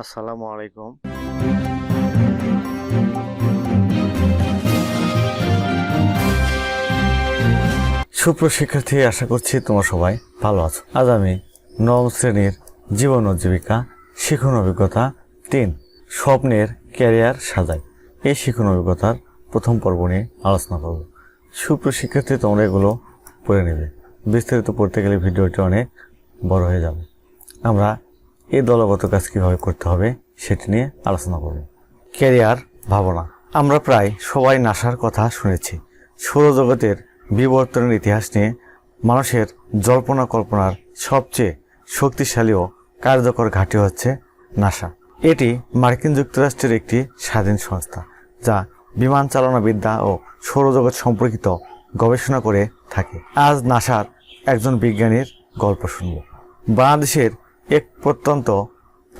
আসসালামু আলাইকুম। সুপ্রশিক্ষার্থী, আশা করছি তোমার সবাই ভালো আছো। আজ আমি নবম শ্রেণির জীবন ও জীবিকা শিখন অভিজ্ঞতা তিন, স্বপ্নের ক্যারিয়ার সাজাই। এই শিখন অভিজ্ঞতার প্রথম পর্ব নিয়ে আলোচনা করব। সুপ্রশিক্ষার্থী, তোমরা এগুলো পড়ে নেবে। বিস্তারিত পড়তে গেলে ভিডিওটি অনেক বড় হয়ে যাবে। আমরা এই দলগত কাজ কীভাবে করতে হবে সেটি নিয়ে আলোচনা করব। ক্যারিয়ার, ভাবনা। আমরা প্রায় সবাই নাসার কথা শুনেছি। সৌরজগতের বিবর্তনের ইতিহাস নিয়ে মানুষের জল্পনা কল্পনার সবচেয়ে শক্তিশালী ও কার্যকর ঘাঁটি হচ্ছে নাসা। এটি মার্কিন যুক্তরাষ্ট্রের একটি স্বাধীন সংস্থা, যা বিমান চালনাবিদ্যা ও সৌরজগৎ সম্পর্কিত গবেষণা করে থাকে। আজ নাসার একজন বিজ্ঞানীর গল্প শুনব। বাংলাদেশের এক প্রত্যন্ত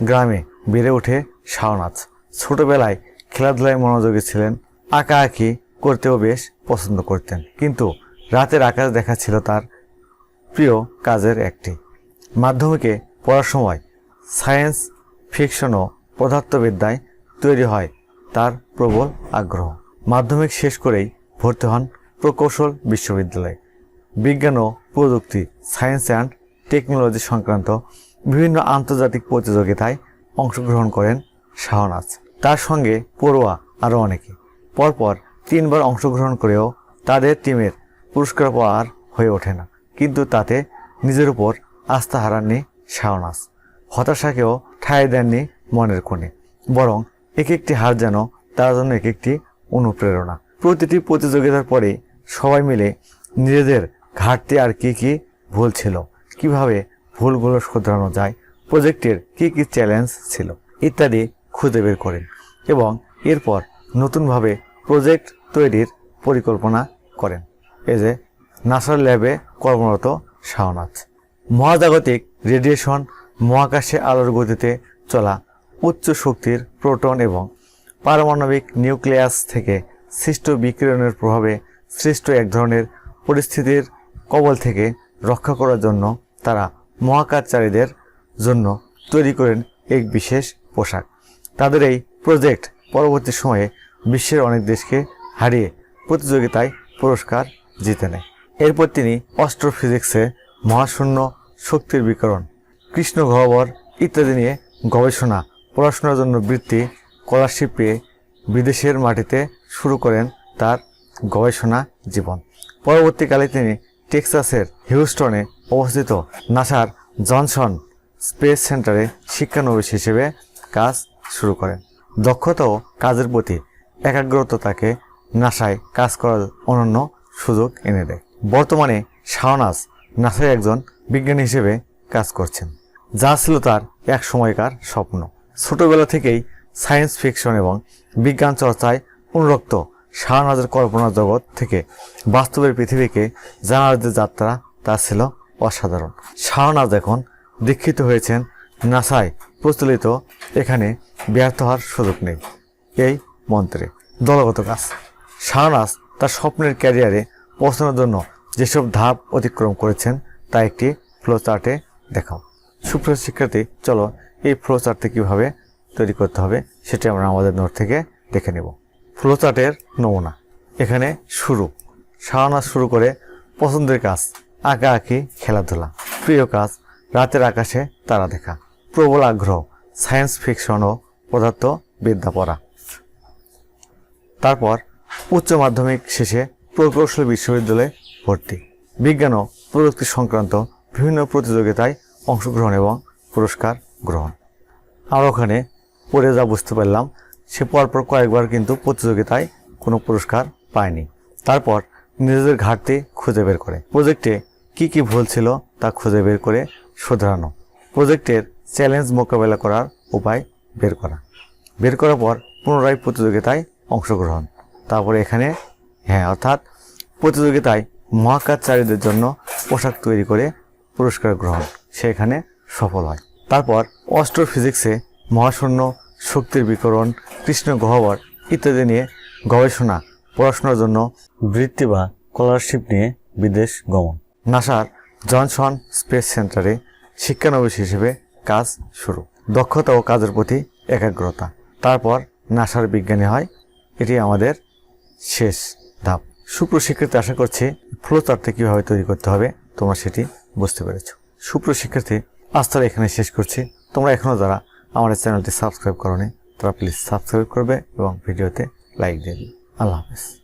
গ্রামে বেড়ে ওঠে শাওনাজ ছোটবেলায় খেলাধুলায় মনোযোগী ছিলেন আঁকা আঁকি করতেও বেশ পছন্দ করতেন। কিন্তু রাতের আকাশ দেখা ছিল তার প্রিয় কাজের একটি। মাধ্যমিকে পড়ার সময় সায়েন্স ফিকশন ও পদার্থবিদ্যায় তৈরি হয় তার প্রবল আগ্রহ। মাধ্যমিক শেষ করেই ভর্তি হন প্রকৌশল বিশ্ববিদ্যালয়ে। বিজ্ঞান ও প্রযুক্তি, সায়েন্স অ্যান্ড টেকনোলজি সংক্রান্ত বিভিন্ন আন্তর্জাতিক প্রতিযোগিতায় অংশগ্রহণ করেন শাহনাজ। তার সঙ্গে পড়ুয়া আরও অনেকে। পরপর তিনবার অংশগ্রহণ করেও তাদের টিমের পুরস্কার পাওয়ার হয়ে ওঠে না। কিন্তু তাতে নিজের উপর আস্থা হারাননি শাহনাজ। হতাশাকেও ঠাঁই দেননি মনের কোণে। বরং এক একটি হার যেন তার জন্য এক একটি অনুপ্রেরণা। প্রতিটি প্রতিযোগিতার পরে সবাই মিলে নিজেদের ঘাটতি আর কি কি ভুল ছিল, কীভাবে ভুলগুলো শুধরানো যায়। প্রজেক্টের কি কি চ্যালেঞ্জ ছিল ইত্যাদি খুঁজে বের করেন এবং এরপর নতুনভাবে প্রজেক্ট তৈরির পরিকল্পনা করেন। এই যে, নাসার ল্যাবে কর্মরত শাহনাথ মহাজাগতিক রেডিয়েশন মহাকাশে আলোর গতিতে চলা উচ্চ শক্তির প্রোটন এবং পারমাণবিক নিউক্লিয়াস থেকে সৃষ্ট বিকিরণের প্রভাবে সৃষ্ট এক ধরনের পরিস্থিতির কবল থেকে রক্ষা করার জন্য তারা মহাকাশচারীদের জন্য তৈরি করেন এক বিশেষ পোশাক। তাদের এই প্রজেক্ট পরবর্তী সময়ে বিশ্বের অনেক দেশকে হারিয়ে প্রতিযোগিতায় পুরস্কার জিতে নেয়। এরপর তিনি অস্ট্রোফিজিক্সে মহাশূন্য শক্তির বিকরণ, কৃষ্ণ গহ্বর ইত্যাদি নিয়ে গবেষণা, পড়াশোনার জন্য বৃত্তি, স্কলারশিপ পেয়ে বিদেশের মাটিতে শুরু করেন তার গবেষণা জীবন। পরবর্তীকালে তিনি টেক্সাসের হিউস্টনে অবস্থিত নাসার জনসন স্পেস সেন্টারে শিক্ষানবিশ হিসেবে কাজ শুরু করেন। দক্ষতা ও কাজের প্রতি একাগ্রতা তাকে নাসায় কাজ করার অনন্য সুযোগ এনে দেয়। বর্তমানে শাহনাজ নাসায় একজন বিজ্ঞানী হিসেবে কাজ করছেন, যা ছিল তার এক সময়কার স্বপ্ন। ছোটবেলা থেকেই সায়েন্স ফিকশন এবং বিজ্ঞান চর্চায় অনুরক্ত শাহনাজের কল্পনা জগৎ থেকে বাস্তবের পৃথিবীকে জানার যে যাত্রা তা ছিল অসাধারণ। শাহনাজ এখন দীক্ষিত হয়েছেন নাসায়, প্রচলিত। এখানে ব্যর্থ হওয়ার সুযোগ নেই এই মন্ত্রে। দলগত কাজ। শাহনাজ তার স্বপ্নের ক্যারিয়ারে পৌঁছানোর জন্য যেসব ধাপ অতিক্রম করেছেন, তা একটি ফ্লো চার্টে দেখাও। সুপ্রিয় শিক্ষার্থী, চলো এই ফ্লো চার্টটি কীভাবে তৈরি করতে হবে, সেটি আমরা আমাদের নোট থেকে দেখে নেব। ফ্লো চার্টের নমুনা। এখানে শুরু। শাহনাজ শুরু করে পছন্দের কাজ। আঁকা আঁকি, খেলাধুলা। প্রিয় কাজ, রাতের আকাশে তারা দেখা। প্রবল আগ্রহ, সায়েন্স ফিকশন ও পদার্থ বিদ্যা পড়া। তারপর উচ্চ মাধ্যমিক শেষে প্রকৌশল বিশ্ববিদ্যালয়ে ভর্তি। বিজ্ঞান ও প্রযুক্তি সংক্রান্ত বিভিন্ন প্রতিযোগিতায় অংশগ্রহণ এবং পুরস্কার গ্রহণ। আর ওখানে পড়ে যা বুঝতে পারলাম, সে পরপর কয়েকবার কিন্তু প্রতিযোগিতায় কোনো পুরস্কার পায়নি। তারপর নিজেদের ঘাটতি খুঁজে বের করে। প্রজেক্টে কি কি ভুল ছিল তা খুঁজে বের করে শোধরানো। প্রজেক্টের চ্যালেঞ্জ মোকাবেলা করার উপায় বের করা। বের করার পর পুনরায় প্রতিযোগিতায় অংশগ্রহণ। তারপরে এখানে হ্যাঁ অর্থাৎ প্রতিযোগিতায় মহাকাশচারীদের জন্য পোশাক তৈরি করে পুরস্কার গ্রহণ। সেখানে সফল হয়। তারপর অস্ট্রোফিজিক্সে মহাশূন্য শক্তির বিকরণ, কৃষ্ণ গহ্বর ইত্যাদি নিয়ে গবেষণা, পড়াশোনার জন্য বৃত্তি বা স্কলারশিপ নিয়ে বিদেশ গমন। নাসার জনসন স্পেস সেন্টারে শিক্ষানবিশ হিসেবে কাজ শুরু। দক্ষতা ও কাজের প্রতি একাগ্রতা। তারপর নাসার বিজ্ঞানী হয়, এটি আমাদের শেষ ধাপ। সুপ্রশিক্ষার্থী, আশা করছে ফ্লো চার্টটা কীভাবে তৈরি করতে হবে, তোমরা সেটি বুঝতে পেরেছ। সুপ্রশিক্ষার্থী, আজ তাহলে এখানে শেষ করছি। তোমরা এখনও যারা আমাদের চ্যানেলটি সাবস্ক্রাইব করনি, তারা প্লিজ সাবস্ক্রাইব করবে এবং ভিডিওতে লাইক দেবে। আল্লাহ হাফেজ।